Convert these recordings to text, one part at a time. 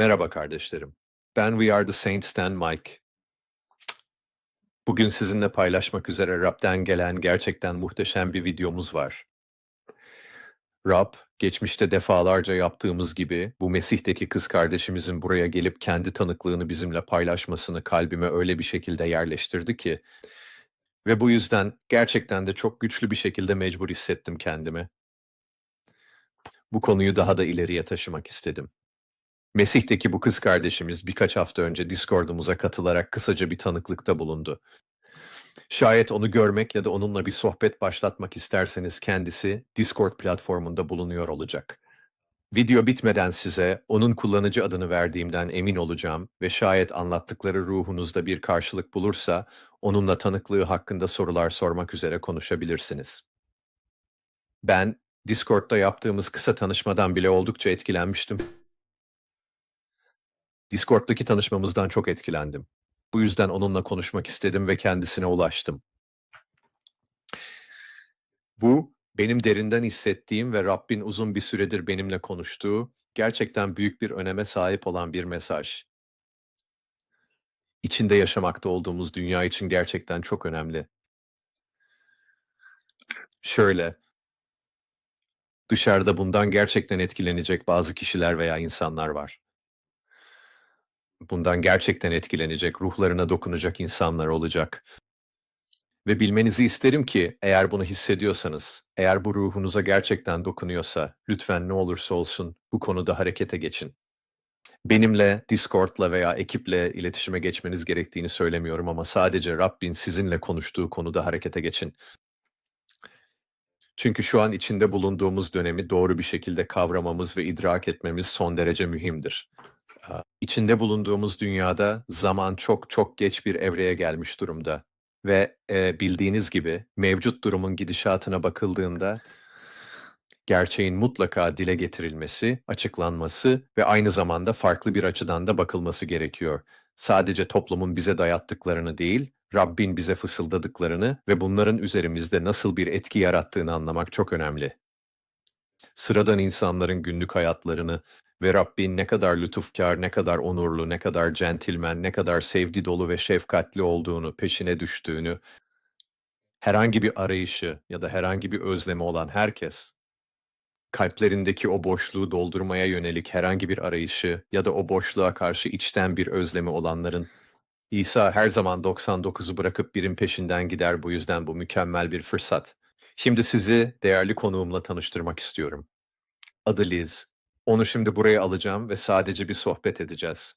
Merhaba kardeşlerim. Ben We Are The Saints'ten Mike. Bugün sizinle paylaşmak üzere Rab'den gelen gerçekten muhteşem bir videomuz var. Rab, geçmişte defalarca yaptığımız gibi bu Mesih'teki kız kardeşimizin buraya gelip kendi tanıklığını bizimle paylaşmasını kalbime öyle bir şekilde yerleştirdi ki ve bu yüzden gerçekten de çok güçlü bir şekilde mecbur hissettim kendimi. Bu konuyu daha da ileriye taşımak istedim. Mesih'teki bu kız kardeşimiz birkaç hafta önce Discord'umuza katılarak kısaca bir tanıklıkta bulundu. Şayet onu görmek ya da onunla bir sohbet başlatmak isterseniz kendisi Discord platformunda bulunuyor olacak. Video bitmeden size onun kullanıcı adını verdiğimden emin olacağım ve şayet anlattıkları ruhunuzda bir karşılık bulursa onunla tanıklığı hakkında sorular sormak üzere konuşabilirsiniz. Ben Discord'da yaptığımız kısa tanışmadan bile oldukça etkilenmiştim. Discord'daki tanışmamızdan çok etkilendim. Bu yüzden onunla konuşmak istedim ve kendisine ulaştım. Bu benim derinden hissettiğim ve Rabbin uzun bir süredir benimle konuştuğu, gerçekten büyük bir öneme sahip olan bir mesaj. İçinde yaşamakta olduğumuz dünya için gerçekten çok önemli. Şöyle, dışarıda bundan gerçekten etkilenecek bazı kişiler veya insanlar var bundan gerçekten etkilenecek, ruhlarına dokunacak insanlar olacak. Ve bilmenizi isterim ki eğer bunu hissediyorsanız, eğer bu ruhunuza gerçekten dokunuyorsa, lütfen ne olursa olsun bu konuda harekete geçin. Benimle, Discord'la veya ekiple iletişime geçmeniz gerektiğini söylemiyorum ama sadece Rabbin sizinle konuştuğu konuda harekete geçin. Çünkü şu an içinde bulunduğumuz dönemi doğru bir şekilde kavramamız ve idrak etmemiz son derece mühimdir. İçinde bulunduğumuz dünyada zaman çok çok geç bir evreye gelmiş durumda ve e, bildiğiniz gibi mevcut durumun gidişatına bakıldığında gerçeğin mutlaka dile getirilmesi, açıklanması ve aynı zamanda farklı bir açıdan da bakılması gerekiyor. Sadece toplumun bize dayattıklarını değil, Rabbin bize fısıldadıklarını ve bunların üzerimizde nasıl bir etki yarattığını anlamak çok önemli. Sıradan insanların günlük hayatlarını ve Rabbin ne kadar lütufkar, ne kadar onurlu, ne kadar centilmen, ne kadar sevgi dolu ve şefkatli olduğunu, peşine düştüğünü, herhangi bir arayışı ya da herhangi bir özlemi olan herkes, kalplerindeki o boşluğu doldurmaya yönelik herhangi bir arayışı ya da o boşluğa karşı içten bir özlemi olanların, İsa her zaman 99'u bırakıp birin peşinden gider bu yüzden bu mükemmel bir fırsat. Şimdi sizi değerli konuğumla tanıştırmak istiyorum. Adı Liz. Onu şimdi buraya alacağım ve sadece bir sohbet edeceğiz.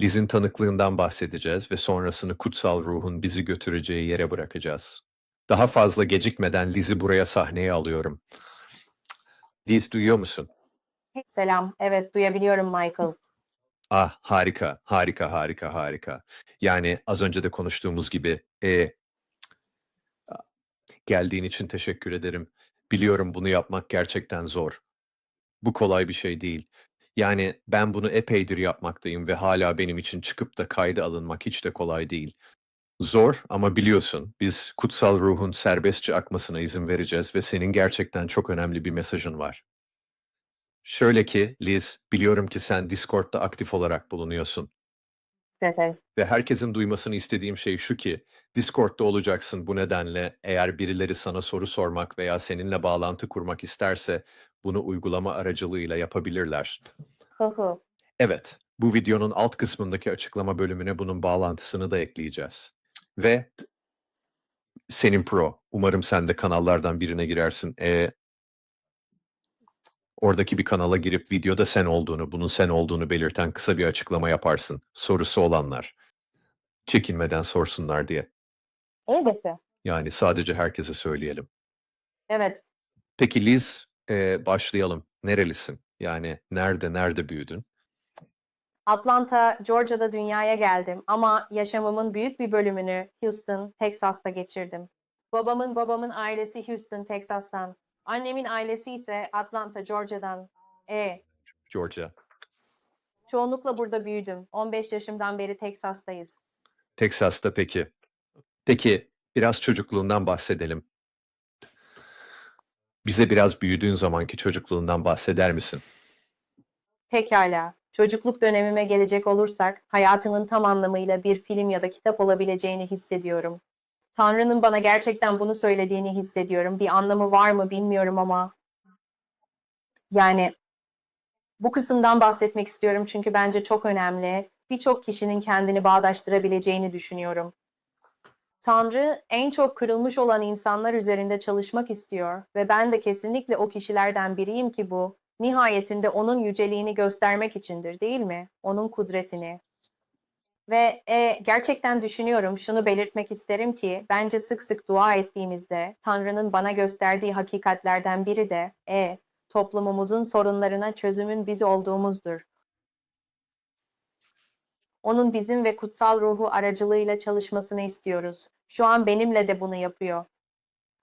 Liz'in tanıklığından bahsedeceğiz ve sonrasını kutsal ruhun bizi götüreceği yere bırakacağız. Daha fazla gecikmeden Liz'i buraya sahneye alıyorum. Liz duyuyor musun? Selam. Evet duyabiliyorum Michael. Ah harika, harika, harika, harika. Yani az önce de konuştuğumuz gibi e, geldiğin için teşekkür ederim. Biliyorum bunu yapmak gerçekten zor. Bu kolay bir şey değil. Yani ben bunu epeydir yapmaktayım ve hala benim için çıkıp da kayda alınmak hiç de kolay değil. Zor ama biliyorsun biz kutsal ruhun serbestçe akmasına izin vereceğiz ve senin gerçekten çok önemli bir mesajın var. Şöyle ki Liz, biliyorum ki sen Discord'da aktif olarak bulunuyorsun. Evet. Ve herkesin duymasını istediğim şey şu ki, Discord'da olacaksın bu nedenle eğer birileri sana soru sormak veya seninle bağlantı kurmak isterse bunu uygulama aracılığıyla yapabilirler. Hı hı. Evet, bu videonun alt kısmındaki açıklama bölümüne bunun bağlantısını da ekleyeceğiz. Ve senin pro, umarım sen de kanallardan birine girersin. Ee, oradaki bir kanala girip videoda sen olduğunu, bunun sen olduğunu belirten kısa bir açıklama yaparsın. Sorusu olanlar. Çekinmeden sorsunlar diye. Elbette. Yani sadece herkese söyleyelim. Evet. Peki Liz, e, başlayalım. Nerelisin? Yani nerede, nerede büyüdün? Atlanta, Georgia'da dünyaya geldim ama yaşamımın büyük bir bölümünü Houston, Texas'ta geçirdim. Babamın babamın ailesi Houston, Texas'tan. Annemin ailesi ise Atlanta, Georgia'dan. E, Georgia. çoğunlukla burada büyüdüm. 15 yaşımdan beri Texas'tayız. Texas'ta peki. Peki biraz çocukluğundan bahsedelim. Bize biraz büyüdüğün zamanki çocukluğundan bahseder misin? Pekala. Çocukluk dönemime gelecek olursak, hayatımın tam anlamıyla bir film ya da kitap olabileceğini hissediyorum. Tanrı'nın bana gerçekten bunu söylediğini hissediyorum. Bir anlamı var mı bilmiyorum ama yani bu kısımdan bahsetmek istiyorum çünkü bence çok önemli. Birçok kişinin kendini bağdaştırabileceğini düşünüyorum. Tanrı en çok kırılmış olan insanlar üzerinde çalışmak istiyor ve ben de kesinlikle o kişilerden biriyim ki bu nihayetinde onun yüceliğini göstermek içindir değil mi? Onun kudretini. Ve e, gerçekten düşünüyorum, şunu belirtmek isterim ki bence sık sık dua ettiğimizde Tanrı'nın bana gösterdiği hakikatlerden biri de e, toplumumuzun sorunlarına çözümün biz olduğumuzdur. Onun bizim ve kutsal ruhu aracılığıyla çalışmasını istiyoruz. Şu an benimle de bunu yapıyor.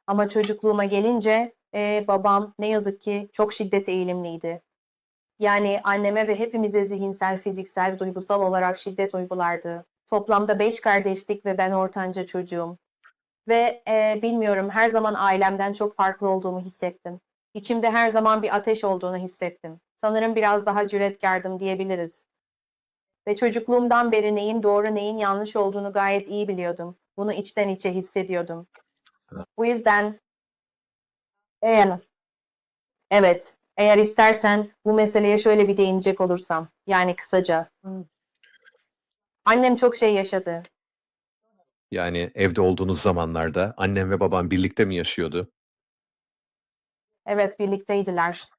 Ama çocukluğuma gelince e, babam ne yazık ki çok şiddet eğilimliydi. Yani anneme ve hepimize zihinsel, fiziksel, duygusal olarak şiddet uygulardı. Toplamda beş kardeşlik ve ben ortanca çocuğum. Ve e, bilmiyorum her zaman ailemden çok farklı olduğumu hissettim. İçimde her zaman bir ateş olduğunu hissettim. Sanırım biraz daha cüretkardım diyebiliriz. Ve çocukluğumdan beri neyin doğru neyin yanlış olduğunu gayet iyi biliyordum. Bunu içten içe hissediyordum. Bu yüzden eğer evet eğer istersen bu meseleye şöyle bir değinecek olursam yani kısaca. Annem çok şey yaşadı. Yani evde olduğunuz zamanlarda annem ve babam birlikte mi yaşıyordu? Evet birlikteydiler.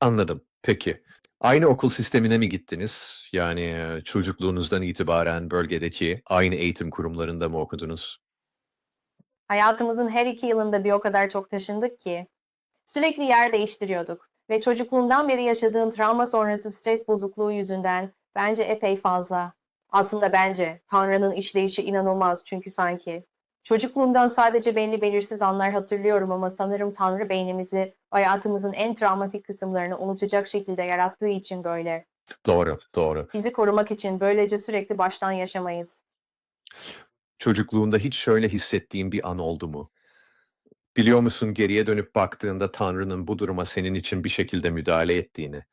Anladım. Peki. Aynı okul sistemine mi gittiniz? Yani çocukluğunuzdan itibaren bölgedeki aynı eğitim kurumlarında mı okudunuz? Hayatımızın her iki yılında bir o kadar çok taşındık ki. Sürekli yer değiştiriyorduk. Ve çocukluğumdan beri yaşadığım travma sonrası stres bozukluğu yüzünden bence epey fazla. Aslında bence Tanrı'nın işleyişi inanılmaz çünkü sanki. Çocukluğumdan sadece belli belirsiz anlar hatırlıyorum ama sanırım Tanrı beynimizi hayatımızın en travmatik kısımlarını unutacak şekilde yarattığı için böyle. Doğru, doğru. Bizi korumak için böylece sürekli baştan yaşamayız. Çocukluğunda hiç şöyle hissettiğin bir an oldu mu? Biliyor musun geriye dönüp baktığında Tanrı'nın bu duruma senin için bir şekilde müdahale ettiğini?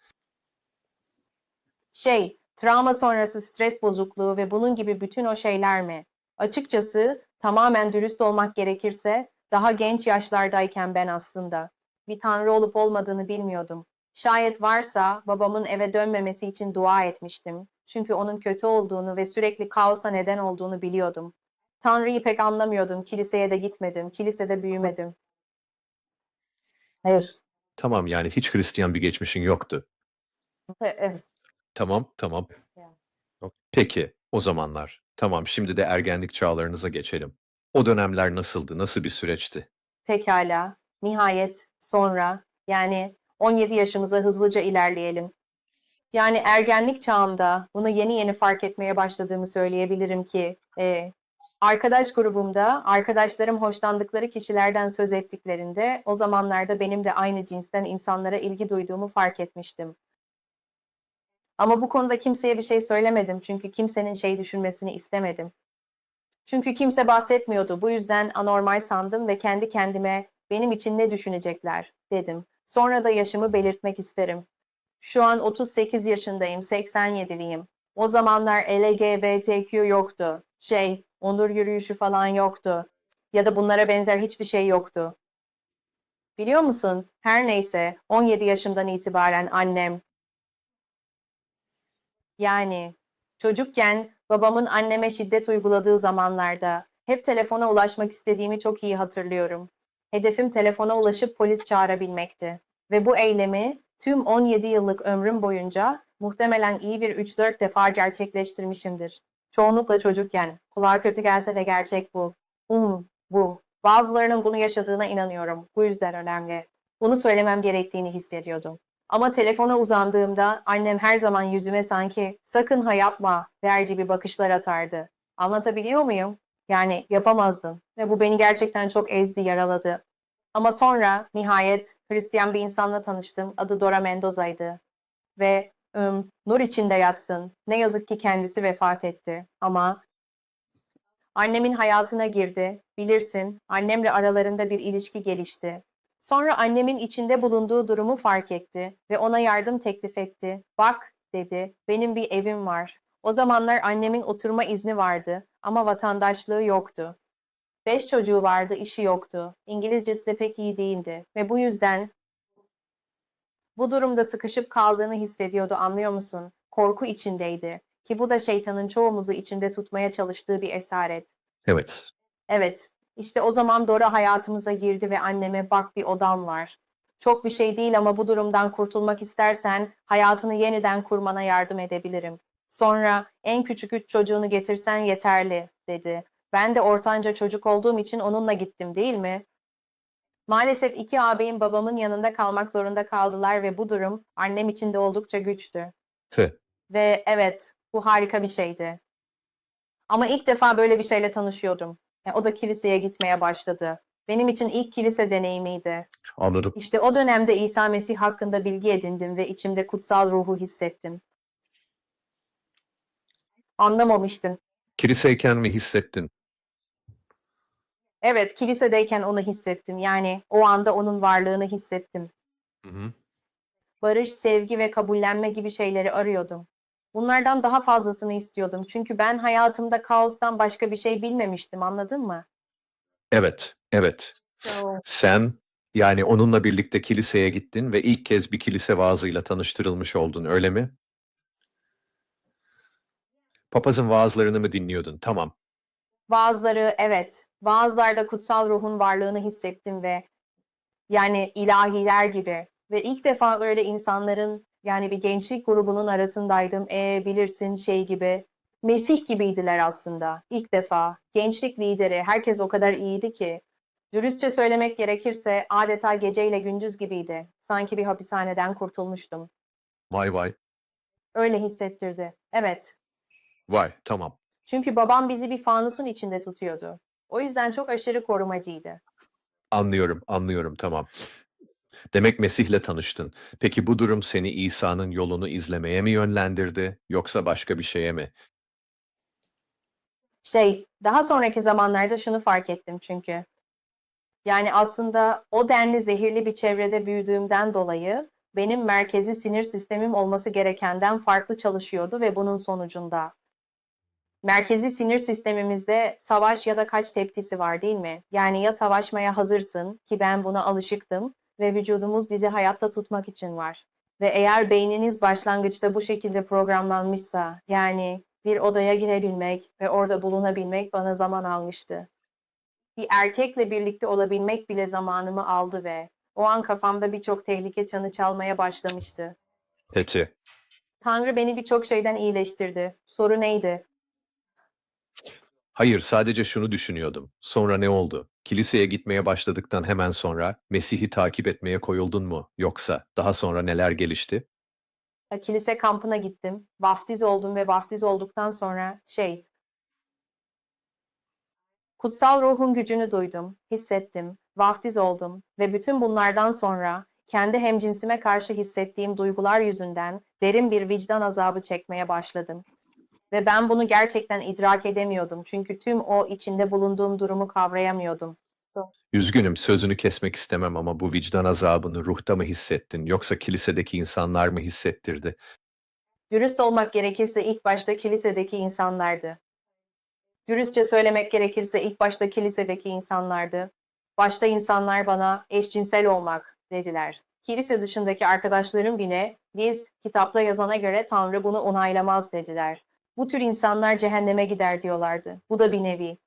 Şey, travma sonrası stres bozukluğu ve bunun gibi bütün o şeyler mi? Açıkçası tamamen dürüst olmak gerekirse daha genç yaşlardayken ben aslında bir tanrı olup olmadığını bilmiyordum. Şayet varsa babamın eve dönmemesi için dua etmiştim. Çünkü onun kötü olduğunu ve sürekli kaosa neden olduğunu biliyordum. Tanrı'yı pek anlamıyordum. Kiliseye de gitmedim. Kilisede büyümedim. Hayır. Tamam yani hiç Hristiyan bir geçmişin yoktu. Evet. Tamam, tamam. Peki, o zamanlar. Tamam, şimdi de ergenlik çağlarınıza geçelim. O dönemler nasıldı? Nasıl bir süreçti? Pekala. Nihayet sonra yani 17 yaşımıza hızlıca ilerleyelim. Yani ergenlik çağımda bunu yeni yeni fark etmeye başladığımı söyleyebilirim ki e, arkadaş grubumda arkadaşlarım hoşlandıkları kişilerden söz ettiklerinde o zamanlarda benim de aynı cinsten insanlara ilgi duyduğumu fark etmiştim. Ama bu konuda kimseye bir şey söylemedim çünkü kimsenin şey düşünmesini istemedim. Çünkü kimse bahsetmiyordu. Bu yüzden anormal sandım ve kendi kendime benim için ne düşünecekler dedim. Sonra da yaşımı belirtmek isterim. Şu an 38 yaşındayım, 87'liyim. O zamanlar LGBTQ yoktu. Şey, onur yürüyüşü falan yoktu. Ya da bunlara benzer hiçbir şey yoktu. Biliyor musun? Her neyse 17 yaşımdan itibaren annem yani çocukken babamın anneme şiddet uyguladığı zamanlarda hep telefona ulaşmak istediğimi çok iyi hatırlıyorum. Hedefim telefona ulaşıp polis çağırabilmekti. Ve bu eylemi tüm 17 yıllık ömrüm boyunca muhtemelen iyi bir 3-4 defa gerçekleştirmişimdir. Çoğunlukla çocukken. Kulağa kötü gelse de gerçek bu. Hmm, bu. Bazılarının bunu yaşadığına inanıyorum. Bu yüzden önemli. Bunu söylemem gerektiğini hissediyordum. Ama telefona uzandığımda annem her zaman yüzüme sanki sakın ha yapma der gibi bakışlar atardı. Anlatabiliyor muyum? Yani yapamazdım ve bu beni gerçekten çok ezdi, yaraladı. Ama sonra nihayet Hristiyan bir insanla tanıştım. Adı Dora Mendoza'ydı. Ve ım, nur içinde yatsın. Ne yazık ki kendisi vefat etti. Ama annemin hayatına girdi. Bilirsin, annemle aralarında bir ilişki gelişti. Sonra annemin içinde bulunduğu durumu fark etti ve ona yardım teklif etti. Bak, dedi. Benim bir evim var. O zamanlar annemin oturma izni vardı ama vatandaşlığı yoktu. Beş çocuğu vardı, işi yoktu. İngilizcesi de pek iyi değildi ve bu yüzden bu durumda sıkışıp kaldığını hissediyordu anlıyor musun? Korku içindeydi ki bu da şeytanın çoğumuzu içinde tutmaya çalıştığı bir esaret. Evet. Evet, işte o zaman Dora hayatımıza girdi ve anneme bak bir odam var. Çok bir şey değil ama bu durumdan kurtulmak istersen hayatını yeniden kurmana yardım edebilirim. Sonra en küçük üç çocuğunu getirsen yeterli, dedi. Ben de ortanca çocuk olduğum için onunla gittim değil mi? Maalesef iki ağabeyim babamın yanında kalmak zorunda kaldılar ve bu durum annem için de oldukça güçtü. Ve evet, bu harika bir şeydi. Ama ilk defa böyle bir şeyle tanışıyordum. E, O da kiliseye gitmeye başladı. Benim için ilk kilise deneyimiydi. Anladım. İşte o dönemde İsa Mesih hakkında bilgi edindim ve içimde kutsal ruhu hissettim. Anlamamıştım. Kiliseyken mi hissettin? Evet, kilisedeyken onu hissettim. Yani o anda onun varlığını hissettim. Hı hı. Barış, sevgi ve kabullenme gibi şeyleri arıyordum. Bunlardan daha fazlasını istiyordum. Çünkü ben hayatımda kaostan başka bir şey bilmemiştim, anladın mı? Evet, evet. Sen yani onunla birlikte kiliseye gittin ve ilk kez bir kilise vaazıyla tanıştırılmış oldun, öyle mi? Papazın vaazlarını mı dinliyordun? Tamam. Bazıları evet, bazılarda kutsal ruhun varlığını hissettim ve yani ilahiler gibi ve ilk defa öyle insanların yani bir gençlik grubunun arasındaydım. E bilirsin şey gibi. Mesih gibiydiler aslında. İlk defa. Gençlik lideri. Herkes o kadar iyiydi ki. Dürüstçe söylemek gerekirse adeta geceyle gündüz gibiydi. Sanki bir hapishaneden kurtulmuştum. Vay vay. Öyle hissettirdi. Evet. Vay, tamam. Çünkü babam bizi bir fanusun içinde tutuyordu. O yüzden çok aşırı korumacıydı. Anlıyorum, anlıyorum, tamam. Demek Mesih'le tanıştın. Peki bu durum seni İsa'nın yolunu izlemeye mi yönlendirdi, yoksa başka bir şeye mi? Şey, daha sonraki zamanlarda şunu fark ettim çünkü. Yani aslında o denli zehirli bir çevrede büyüdüğümden dolayı benim merkezi sinir sistemim olması gerekenden farklı çalışıyordu ve bunun sonucunda merkezi sinir sistemimizde savaş ya da kaç tepkisi var değil mi? Yani ya savaşmaya hazırsın ki ben buna alışıktım ve vücudumuz bizi hayatta tutmak için var. Ve eğer beyniniz başlangıçta bu şekilde programlanmışsa, yani bir odaya girebilmek ve orada bulunabilmek bana zaman almıştı. Bir erkekle birlikte olabilmek bile zamanımı aldı ve o an kafamda birçok tehlike çanı çalmaya başlamıştı. Peki. Tanrı beni birçok şeyden iyileştirdi. Soru neydi? Hayır, sadece şunu düşünüyordum. Sonra ne oldu? Kiliseye gitmeye başladıktan hemen sonra Mesih'i takip etmeye koyuldun mu? Yoksa daha sonra neler gelişti? Kilise kampına gittim. Vaftiz oldum ve vaftiz olduktan sonra şey, kutsal ruhun gücünü duydum, hissettim, vaftiz oldum ve bütün bunlardan sonra kendi hemcinsime karşı hissettiğim duygular yüzünden derin bir vicdan azabı çekmeye başladım. Ve ben bunu gerçekten idrak edemiyordum çünkü tüm o içinde bulunduğum durumu kavrayamıyordum. Üzgünüm, sözünü kesmek istemem ama bu vicdan azabını ruhta mı hissettin, yoksa kilisedeki insanlar mı hissettirdi? Dürüst olmak gerekirse ilk başta kilisedeki insanlardı. Dürüstçe söylemek gerekirse ilk başta kilisedeki insanlardı. Başta insanlar bana eşcinsel olmak dediler. Kilise dışındaki arkadaşlarım bile biz kitapta yazana göre Tanrı bunu onaylamaz dediler. Bu tür insanlar cehenneme gider diyorlardı. Bu da bir nevi.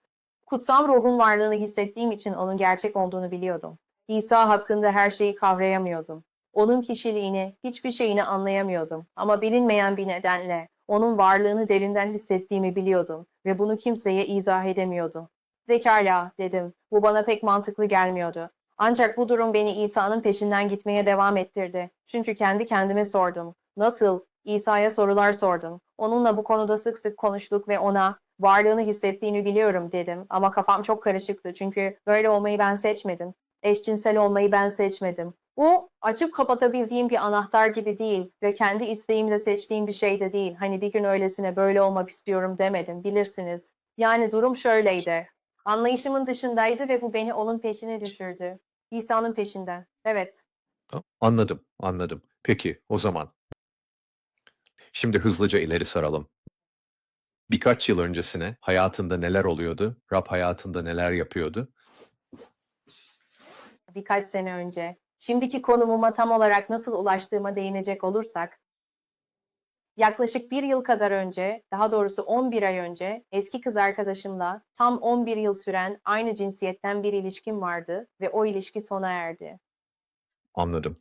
Kutsal ruhun varlığını hissettiğim için onun gerçek olduğunu biliyordum. İsa hakkında her şeyi kavrayamıyordum. Onun kişiliğini, hiçbir şeyini anlayamıyordum. Ama bilinmeyen bir nedenle onun varlığını derinden hissettiğimi biliyordum ve bunu kimseye izah edemiyordum. Pekala dedim. Bu bana pek mantıklı gelmiyordu. Ancak bu durum beni İsa'nın peşinden gitmeye devam ettirdi. Çünkü kendi kendime sordum. Nasıl? İsa'ya sorular sordum. Onunla bu konuda sık sık konuştuk ve ona varlığını hissettiğini biliyorum dedim. Ama kafam çok karışıktı çünkü böyle olmayı ben seçmedim. Eşcinsel olmayı ben seçmedim. Bu açıp kapatabildiğim bir anahtar gibi değil ve kendi isteğimle seçtiğim bir şey de değil. Hani bir gün öylesine böyle olmak istiyorum demedim bilirsiniz. Yani durum şöyleydi. Anlayışımın dışındaydı ve bu beni onun peşine düşürdü. İsa'nın peşinden. Evet. Anladım, anladım. Peki, o zaman. Şimdi hızlıca ileri saralım. Birkaç yıl öncesine hayatında neler oluyordu? Rab hayatında neler yapıyordu? birkaç sene önce. Şimdiki konumuma tam olarak nasıl ulaştığıma değinecek olursak, yaklaşık bir yıl kadar önce, daha doğrusu 11 ay önce eski kız arkadaşımla tam 11 yıl süren aynı cinsiyetten bir ilişkim vardı ve o ilişki sona erdi. Anladım.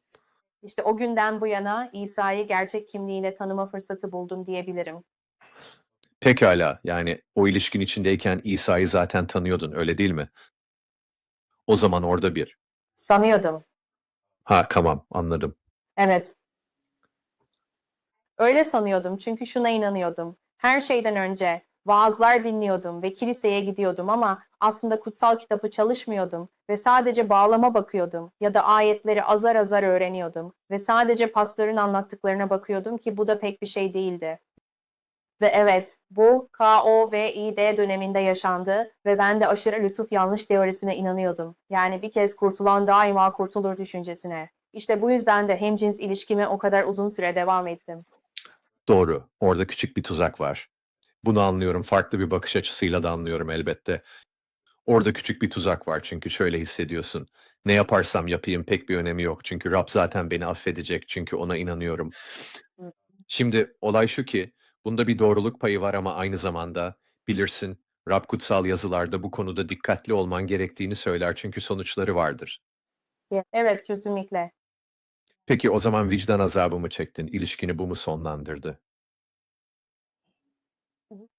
İşte o günden bu yana İsa'yı gerçek kimliğiyle tanıma fırsatı buldum diyebilirim. Pekala, yani o ilişkin içindeyken İsa'yı zaten tanıyordun, öyle değil mi? O zaman orada bir. Sanıyordum. Ha, tamam, anladım. Evet. Öyle sanıyordum çünkü şuna inanıyordum. Her şeyden önce vaazlar dinliyordum ve kiliseye gidiyordum ama aslında kutsal kitabı çalışmıyordum ve sadece bağlama bakıyordum ya da ayetleri azar azar öğreniyordum ve sadece pastörün anlattıklarına bakıyordum ki bu da pek bir şey değildi. Ve evet, bu KOVİD döneminde yaşandı ve ben de aşırı lütuf yanlış teorisine inanıyordum. Yani bir kez kurtulan daima kurtulur düşüncesine. İşte bu yüzden de hemcins ilişkime o kadar uzun süre devam ettim. Doğru, orada küçük bir tuzak var. Bunu anlıyorum, farklı bir bakış açısıyla da anlıyorum elbette. Orada küçük bir tuzak var çünkü şöyle hissediyorsun. Ne yaparsam yapayım pek bir önemi yok. Çünkü Rab zaten beni affedecek çünkü ona inanıyorum. Hı. Şimdi olay şu ki bunda bir doğruluk payı var ama aynı zamanda bilirsin Rab kutsal yazılarda bu konuda dikkatli olman gerektiğini söyler çünkü sonuçları vardır. Evet, kesinlikle. Peki o zaman vicdan azabı mı çektin? İlişkini bu mu sonlandırdı?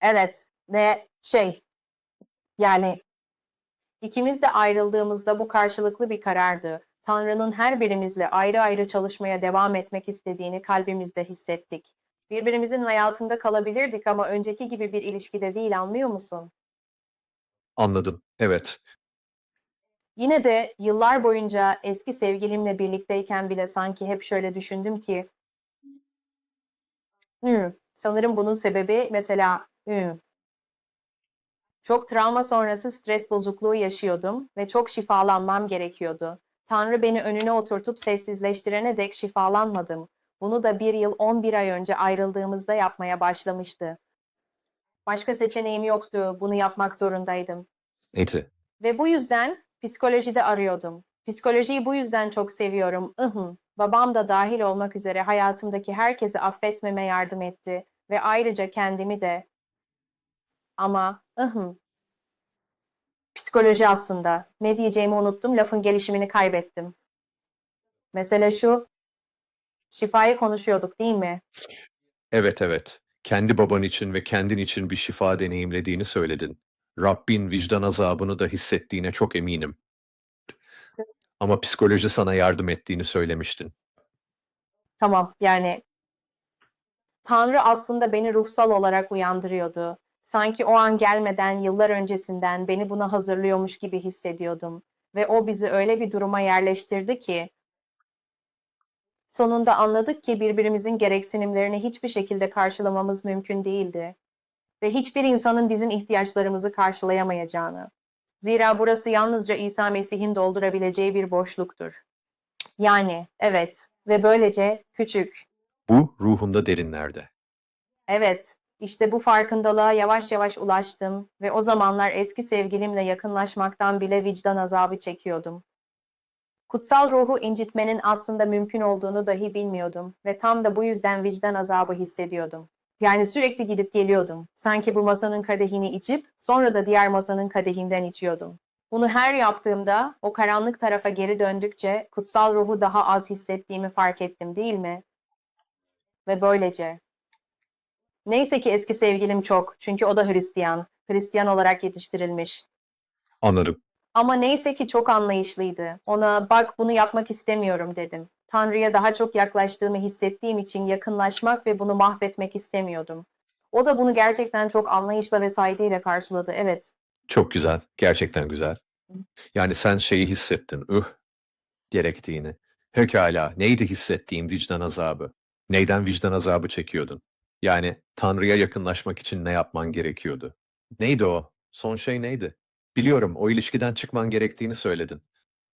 Evet ve şey yani ikimiz de ayrıldığımızda bu karşılıklı bir karardı. Tanrı'nın her birimizle ayrı ayrı çalışmaya devam etmek istediğini kalbimizde hissettik. Birbirimizin hayatında kalabilirdik ama önceki gibi bir ilişkide değil anlıyor musun? Anladım. Evet. Yine de yıllar boyunca eski sevgilimle birlikteyken bile sanki hep şöyle düşündüm ki "Hmm, sanırım bunun sebebi mesela hmm, çok travma sonrası stres bozukluğu yaşıyordum ve çok şifalanmam gerekiyordu. Tanrı beni önüne oturtup sessizleştirene dek şifalanmadım. Bunu da bir yıl 11 ay önce ayrıldığımızda yapmaya başlamıştı. Başka seçeneğim yoktu. Bunu yapmak zorundaydım. Neydi? Ve bu yüzden psikolojide arıyordum. Psikolojiyi bu yüzden çok seviyorum. Ihım. Babam da dahil olmak üzere hayatımdaki herkesi affetmeme yardım etti ve ayrıca kendimi de. Ama ıhım. Psikoloji aslında. Ne diyeceğimi unuttum, lafın gelişimini kaybettim. Mesele şu. Şifayı konuşuyorduk, değil mi? Evet evet. Kendi baban için ve kendin için bir şifa deneyimlediğini söyledin. Rabbin vicdan azabını da hissettiğine çok eminim. Ama psikoloji sana yardım ettiğini söylemiştin. Tamam, yani Tanrı aslında beni ruhsal olarak uyandırıyordu. Sanki o an gelmeden yıllar öncesinden beni buna hazırlıyormuş gibi hissediyordum. Ve o bizi öyle bir duruma yerleştirdi ki sonunda anladık ki birbirimizin gereksinimlerini hiçbir şekilde karşılamamız mümkün değildi. Ve hiçbir insanın bizim ihtiyaçlarımızı karşılayamayacağını. Zira burası yalnızca İsa Mesih'in doldurabileceği bir boşluktur. Yani, evet ve böylece küçük, Bu ruhunda derinlerde. Evet, işte bu farkındalığa yavaş yavaş ulaştım ve o zamanlar eski sevgilimle yakınlaşmaktan bile vicdan azabı çekiyordum. Kutsal ruhu incitmenin aslında mümkün olduğunu dahi bilmiyordum ve tam da bu yüzden vicdan azabı hissediyordum. Yani sürekli gidip geliyordum. Sanki bu masanın kadehini içip sonra da diğer masanın kadehinden içiyordum. Bunu her yaptığımda o karanlık tarafa geri döndükçe kutsal ruhu daha az hissettiğimi fark ettim değil mi? Ve böylece Neyse ki eski sevgilim çok. Çünkü o da Hristiyan. Hristiyan olarak yetiştirilmiş. Anladım. Ama neyse ki çok anlayışlıydı. Ona bak bunu yapmak istemiyorum dedim. Tanrı'ya daha çok yaklaştığımı hissettiğim için yakınlaşmak ve bunu mahvetmek istemiyordum. O da bunu gerçekten çok anlayışla ve saygıyla karşıladı. Evet. Çok güzel. Gerçekten güzel. Yani sen şeyi hissettin. Üh. Gerektiğini. Pekala. Neydi hissettiğin vicdan azabı? Neyden vicdan azabı çekiyordun? Yani Tanrı'ya yakınlaşmak için ne yapman gerekiyordu? Neydi o? Son şey neydi? Biliyorum o ilişkiden çıkman gerektiğini söyledin.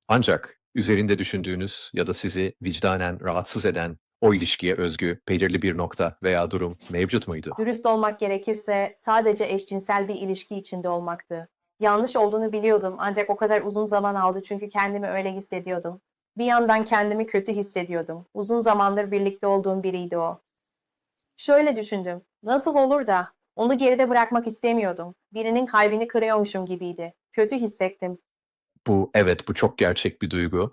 Ancak üzerinde düşündüğünüz ya da sizi vicdanen rahatsız eden O ilişkiye özgü belirli bir nokta veya durum mevcut muydu? Dürüst olmak gerekirse sadece eşcinsel bir ilişki içinde olmaktı. Yanlış olduğunu biliyordum ancak o kadar uzun zaman aldı çünkü kendimi öyle hissediyordum. Bir yandan kendimi kötü hissediyordum. Uzun zamandır birlikte olduğum biriydi o. Şöyle düşündüm. Nasıl olur da? Onu geride bırakmak istemiyordum. Birinin kalbini kırıyormuşum gibiydi. Kötü hissettim. Bu evet bu çok gerçek bir duygu.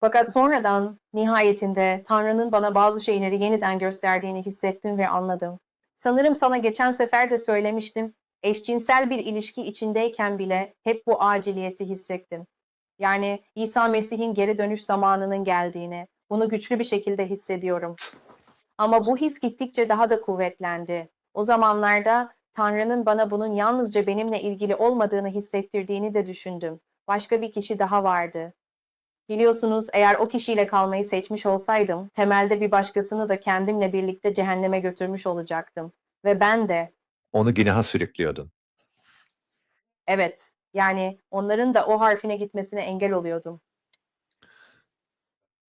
Fakat sonradan nihayetinde Tanrı'nın bana bazı şeyleri yeniden gösterdiğini hissettim ve anladım. Sanırım sana geçen sefer de söylemiştim. Eşcinsel bir ilişki içindeyken bile hep bu aciliyeti hissettim. Yani İsa Mesih'in geri dönüş zamanının geldiğini, bunu güçlü bir şekilde hissediyorum. Ama bu his gittikçe daha da kuvvetlendi. O zamanlarda Tanrı'nın bana bunun yalnızca benimle ilgili olmadığını hissettirdiğini de düşündüm. Başka bir kişi daha vardı. Biliyorsunuz eğer o kişiyle kalmayı seçmiş olsaydım, temelde bir başkasını da kendimle birlikte cehenneme götürmüş olacaktım. Ve ben de, Onu günaha sürüklüyordun. evet, yani onların da o harfine gitmesine engel oluyordum.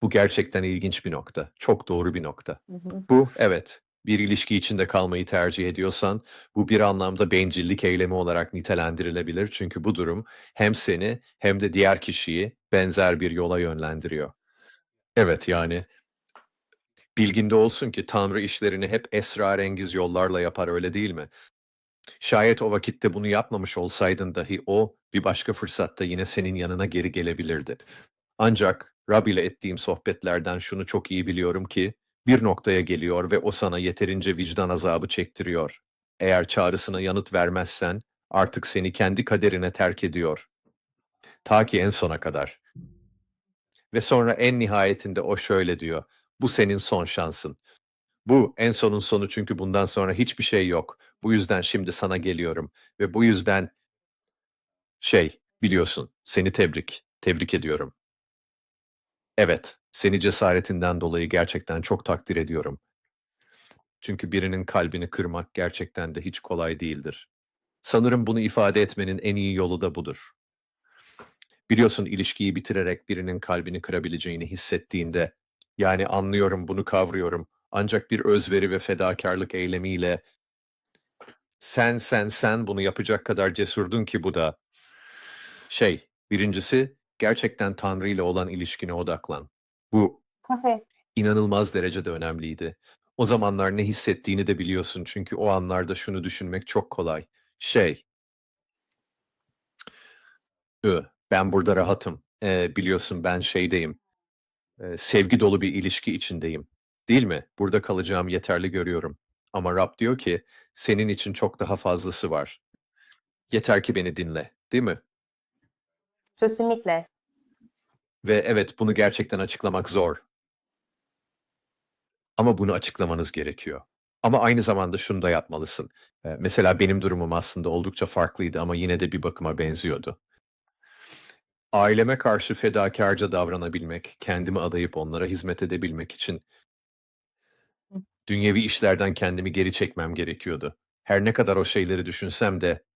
Bu gerçekten ilginç bir nokta. Çok doğru bir nokta. Hı hı. Bu evet bir ilişki içinde kalmayı tercih ediyorsan bu bir anlamda bencillik eylemi olarak nitelendirilebilir. Çünkü bu durum hem seni hem de diğer kişiyi benzer bir yola yönlendiriyor. Evet yani bilginde olsun ki Tanrı işlerini hep esrarengiz yollarla yapar öyle değil mi? Şayet o vakitte bunu yapmamış olsaydın dahi o bir başka fırsatta yine senin yanına geri gelebilirdi. Ancak Rab ile ettiğim sohbetlerden şunu çok iyi biliyorum ki bir noktaya geliyor ve o sana yeterince vicdan azabı çektiriyor. Eğer çağrısına yanıt vermezsen artık seni kendi kaderine terk ediyor. Ta ki en sona kadar. Ve sonra en nihayetinde o şöyle diyor. Bu senin son şansın. Bu en sonun sonu çünkü bundan sonra hiçbir şey yok. Bu yüzden şimdi sana geliyorum. Ve bu yüzden şey biliyorsun seni tebrik. Tebrik ediyorum. Evet, seni cesaretinden dolayı gerçekten çok takdir ediyorum. Çünkü birinin kalbini kırmak gerçekten de hiç kolay değildir. Sanırım bunu ifade etmenin en iyi yolu da budur. Biliyorsun ilişkiyi bitirerek birinin kalbini kırabileceğini hissettiğinde, yani anlıyorum bunu kavruyorum, ancak bir özveri ve fedakarlık eylemiyle sen sen sen bunu yapacak kadar cesurdun ki bu da şey, birincisi gerçekten Tanrı ile olan ilişkine odaklan. Bu Kafe. inanılmaz derecede önemliydi. O zamanlar ne hissettiğini de biliyorsun çünkü o anlarda şunu düşünmek çok kolay. Şey, "Ü, ben burada rahatım. Ee, biliyorsun ben şeydeyim. Ee, sevgi dolu bir ilişki içindeyim. Değil mi? Burada kalacağım yeterli görüyorum. Ama Rab diyor ki senin için çok daha fazlası var. Yeter ki beni dinle, değil mi? Kesinlikle. Ve evet bunu gerçekten açıklamak zor. Ama bunu açıklamanız gerekiyor. Ama aynı zamanda şunu da yapmalısın. Mesela benim durumum aslında oldukça farklıydı ama yine de bir bakıma benziyordu. Aileme karşı fedakarca davranabilmek, kendimi adayıp onlara hizmet edebilmek için dünyevi işlerden kendimi geri çekmem gerekiyordu. Her ne kadar o şeyleri düşünsem de